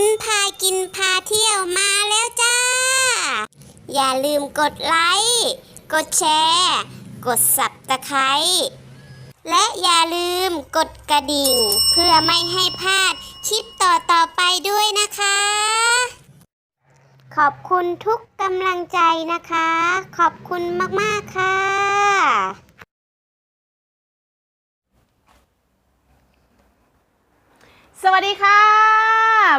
นพากินพาเที่ยวมาแล้วจ้า อย่าลืมกดไลค์ กดแชร์ กดสับตะไคร้และอย่าลืมกดกระดิ่ง เพื่อไม่ให้พลาดคลิปต่อๆไปด้วยนะคะ ขอบคุณทุกกำลังใจนะคะ ขอบคุณมาก ๆ ค่ะ สวัสดีค่ะ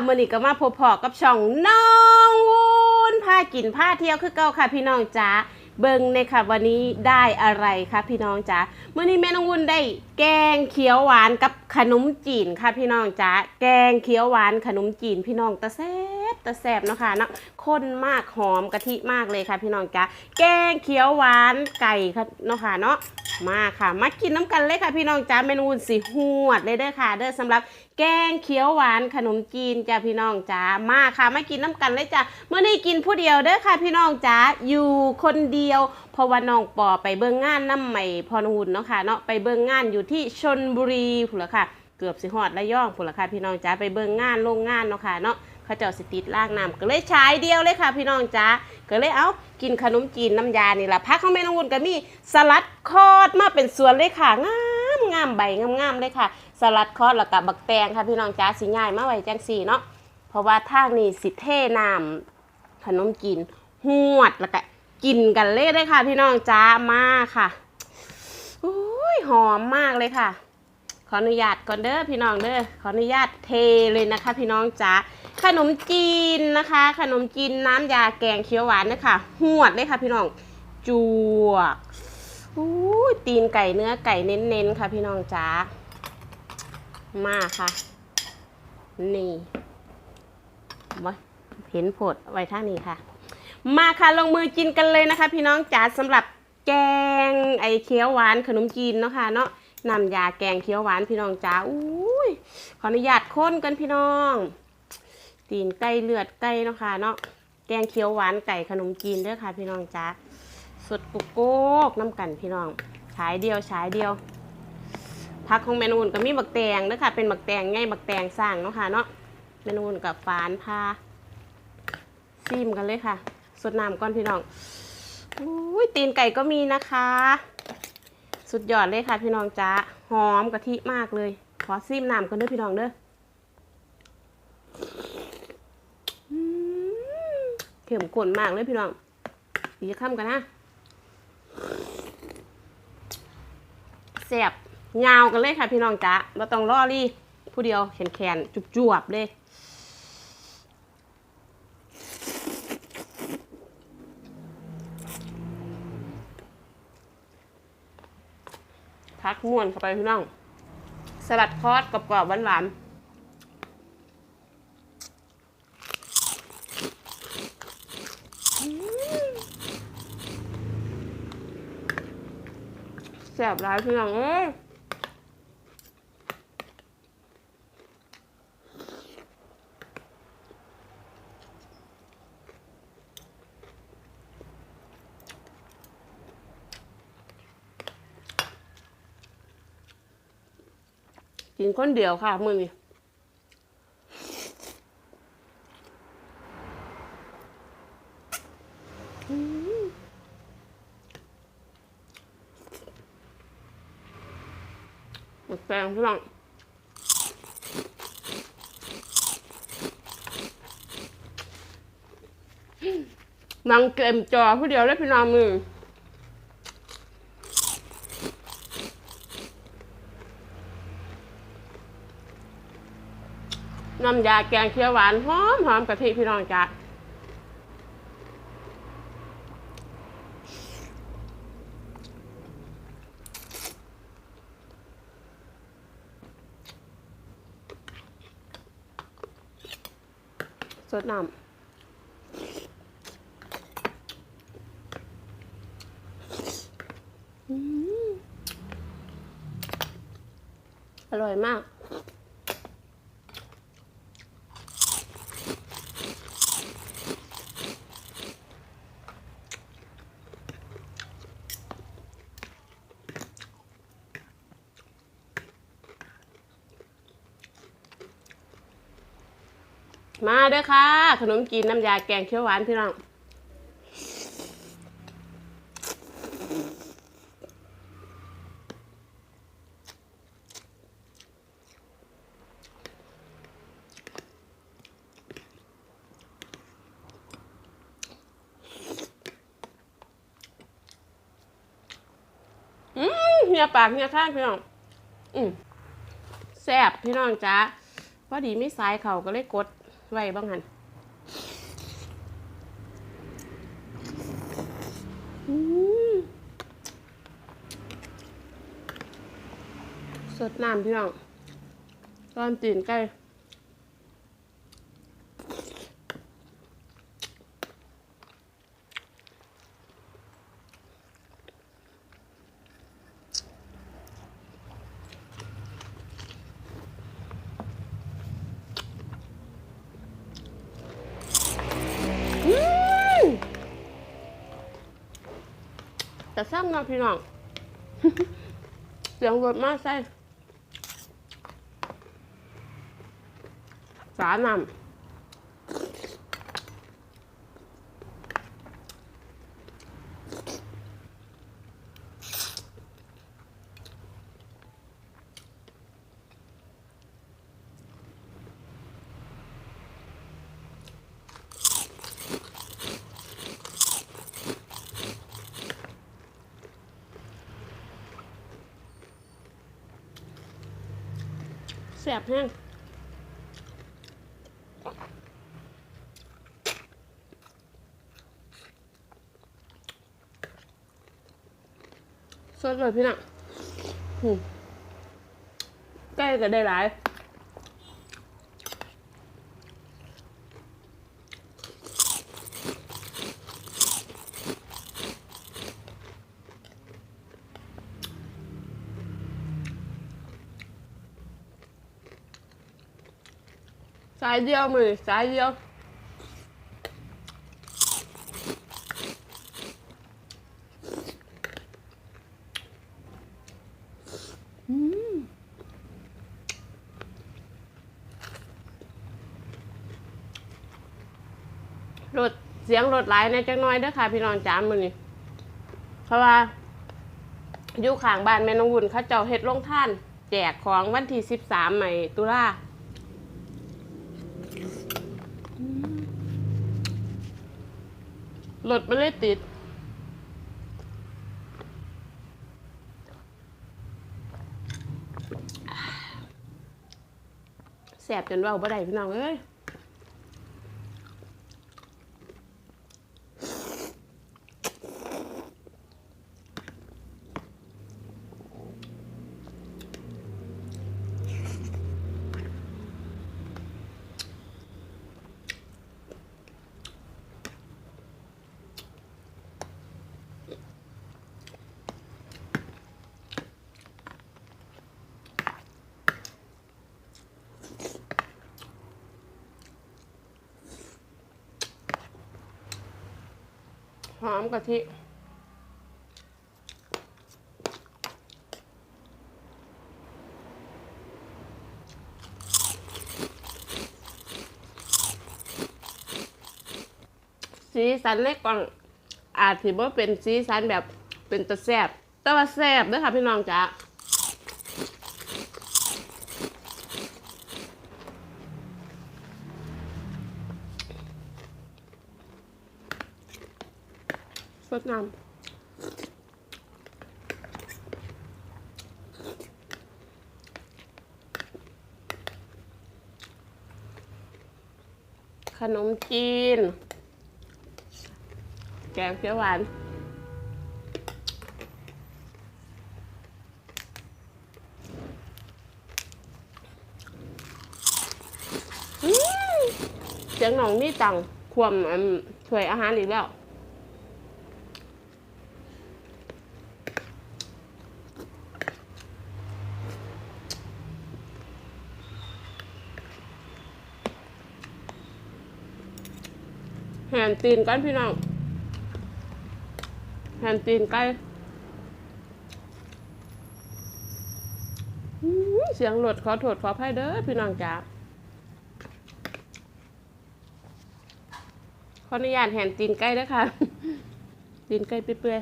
มื่อนี้ก็มาพบพอกับช่องน้องวูนพากินพาเที่ยวคือเก่าค่ะพี่น้องจ๋าเบิ้งในค่ะวันนี้ได้อะไรคะพี่น้องจ๋ามื่อนี้แม่น้องวุ้นได้ แกงเขียวหวานกับขนมจีนค่ะพี่น้องจ๋าแกงเขียวหวานขนมจีนพี่น้องตะแซบตะแซบเนาะค่ะเนาะข้นมากหอมกะทิมากเลยค่ะพี่น้องจ๋าแกงเขียวหวานไก่ค่ะเนาะค่ะเนาะมาค่ะ มากินน้ำกันเลยค่ะพี่น้องจ๋าเมนูสีหวดเลยเด้อค่ะ เด้อสำหรับแกงเขียวหวานขนมจีนจ้าพี่น้องจ้ามาค่ะมากินน้ำกันเลยจ้าเมื่อนี้กินผู้เดียวเด้อค่ะพี่น้องจ้าอยู่คนเดียวเพราะว่าน้องปอไปเบิ่งงานน้ำใหม่พรหุ่นเนาะค่ะเนาะไปเบิ่งงานอยู่ที่ชนบุรีพุ่นละค่ะ เกือบสิฮอดระย่องพุ่นละค่ะพี่น้องจ้าไปเบิ่งงานโรงงานเนาะค่ะเนาะ เขาเจ้าสิติดล่างน้ำก็เลยใช้เดียวเลยค่ะ พี่น้องจ้าก็เลยเอากินขนมจีนน้ำยานี่แหละพักของแม่น้องวุ่นก็มีสลัดคอดมาเป็นสวนเลยค่ะงามงามใบงามๆเลยค่ะ สลัดคอสแล้วก็บักแตงค่ะพี่น้องจ้าสิง่ายมาไว้จังสี่เนาะเพราะว่าทางนี้สิเทน้ำขนมจีนหวดแล้วก็กินกันเลยเลยค่ะ พี่น้องจ้ามาค่ะอุ้ยหอมมากเลยค่ะ ขออนุญาตก่อนเด้อพี่น้องเด้อขออนุญาตเทเลยนะคะ พี่น้องจ้า ขนมจีนนะคะ ขนมจีนน้ำยาแกงเขียวหวานนะคะหวดเลยค่ะพี่น้องจวกอุ้ยตีนไก่เนื้อไก่เน้นๆค่ะพี่น้องจ้ามาค่ะ นี่มาเห็นผดไว้ท่านี้ค่ะ มาค่ะลงมือกินกันเลยนะคะ พี่น้องจ๋าสำหรับแกงไอเขียวหวานขนมจีนเนาะค่ะเนาะนำยาแกงเขียวหวานพี่น้องจ๋าอุ้ยขออนุญาตค้นกันพี่น้อง ตีนไก่เลือดไก่เนาะค่ะเนาะแกงเขียวหวานไก่ขนมจีนเด้อค่ะ พี่น้องจ๋าสดกุกโกกน้ำกันพี่น้องฉายเดียวฉายเดียวผักของเมนูนก็มีบักแตงเด้อค่ะ เป็นบักแตงไงบักแตงสร้างเนาะค่ะเนาะเมนูนกับฟานพาซิมกันเลยค่ะ สดน้ำก่อนพี่น้องอุ้ยตีนไก่ก็มีนะคะ สุดยอดเลยค่ะ พี่น้องจ้าหอมกะทิมากเลย ขอซิมน้ำกันเด้อพี่น้องเด้อ เข้มข้นมากเลยพี่น้องอีกจะข้ามกันนะแซ่บยาวกันเลยค่ะพี่น้องจ๊ะเราต้องรอรี่ผู้เดียวแขนแขนจุบจวบๆเลย พักม่วนเข้าไปพี่น้อง สลัดคอสกรอบๆหวานๆอืมแซ่บร้ายพี่น้องเอ้ยกินคนเดียวค่ะมือนี้อืม หมดแปลงพี่น้องนั่งเกมจอผู้เดียวเลยพี่น้องมือน้ำยาแกงเขียวหวานหอมหอมกะทิพี่น้องจ้า ดน้ำอร่อยมาก มาเด้อค่ะ ขนมจีนน้ำยาแกงเขียวหวานพี่น้องอืมเฮียปากเฮียข้างพี่น้อง อืมแซ่บพี่น้องจ้าพอดีไม่สายเขาก็เลยกด ไว้บ้างหันสดน้ำพี่น้องตอนตื่นใกล้ ซ้ำเนาะพี่น้องเสียงรถมาใส่สานำ แสบแห้งสดเลยพี่น้องอืมใกล้ก็ได้หลายายเดียวมือสายเดียวอืมรถเสียงรถไหลในจักหน้อยเด้อค่ะ พี่น้องจ้ามือนี่เพราะว่าอยู่ข้างบ้านแม่น้องวุ่นเขาเจ้าเฮ็ดลงท่าน แจกของวันที่สิบสามใหม่ตุลา รถไม่ได้ติด แสบจนเว่าบ่ได้พี่น้องเอ้ย หอมกะทิสีสันในกล่องอาจถือว่าเป็นสีสันแบบเป็นตะแซบแต่ว่าแซบเด้วยค่ะพี่น้องจ๋า ดน้ำขนมจีน แกงเขียวหวาน เสียงหนองนี่ตังควมถ้วยอาหารอีกแล้ว แหนตีนกันพี่น้องแหนตีนใกล้เสียงหลดขอโทษขออภัยเด้อพี่น้องจ๋าขออนุญาตแหนตีนใกล้นะคะตีนใกล้เปื่อย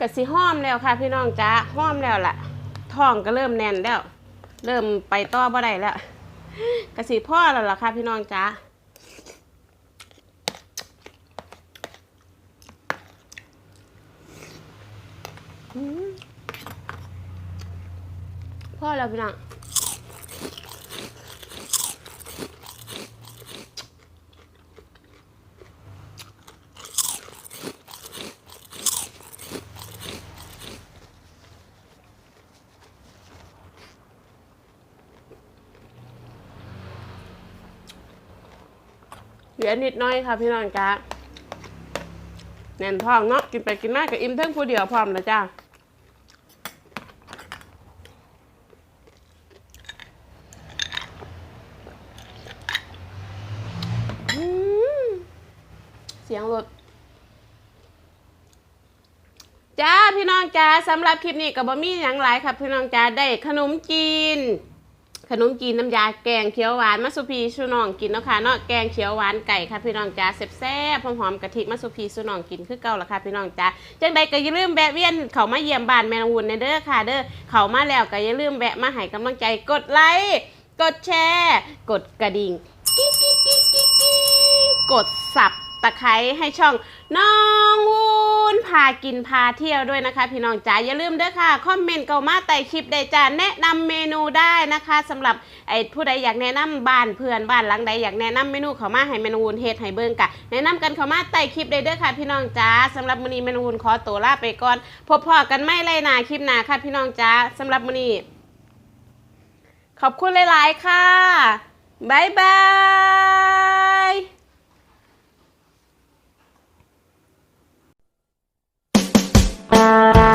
กะสิห้อมแล้วค่ะ พี่น้องจ้าห้อมแล้วล่ะท้องก็เริ่มแน่นแล้ว เริ่มไปต่อบ่ได้แล้วกะสิพ่อแล้วล่ะค่ะ พี่น้องจ้าพ่อแล้วพี่น้อง เหลือนิดหน้อยค่ะพี่น้องจ้าแน่นท้องเนาะกินไปกินมากับอิ่มเทั้งผู้เดียวพร้อมแล้วจ้าเสียงรถจ้าพี่น้องจ้าสำหรับคลิปนี้กับบะมี่อย่างไรครับพี่น้องจ้าได้ขนมจีน ขนมจีนน้ำยาแกงเขียวหวานมัสุพีสุนองกินเนาะค่ะเนาะแกงเขียวหวานไก่ค่ะพี่น้องจ้าแซ่บๆหอมๆกะทิมัสุพีสุนองกินคือเก่าละค่ะพี่น้องจ้าจังใดก็อย่าลืมแวะเวียนเขามาเยี่ยมบ้านแมนวุ่นในเด้อค่ะเด้อเขามาแล้วก็อย่าลืมแวะมาให้กำลังใจกดไลค์กดแชร์กดกระดิ่งกิ๊กกิ๊กกิ๊กกิ๊กกิ๊กกดสับตะไคร้ให้ช่อง น้องวูนพากินพาเที่ยวด้วยนะคะ พี่น้องจ๋าอย่าลืมเด้อค่ะคอมเมนต์เก่ามาใต้คลิปได้จ้าแนะนำเมนูได้นะคะสำหรับไอ้ผู้ใดอยากแนะนำบ้านเพื่อนบ้านหลังใดอยากแนะนำเมนูเขามาให้เมนูวูนเฮ็ดให้เบิ่งกะแนะนำกันเขามาใต้คลิปได้เด้อค่ะ พี่น้องจ๋าสำหรับมื้อนี้เมนูวูนขอตัวลาไปก่อน พบพอกันไม่ไรหนาคลิปหนาค่ะพี่น้องจ๋าสำหรับมื้อนี้ขอบคุณหลาย ๆ ค่ะ บ๊ายบาย Bye.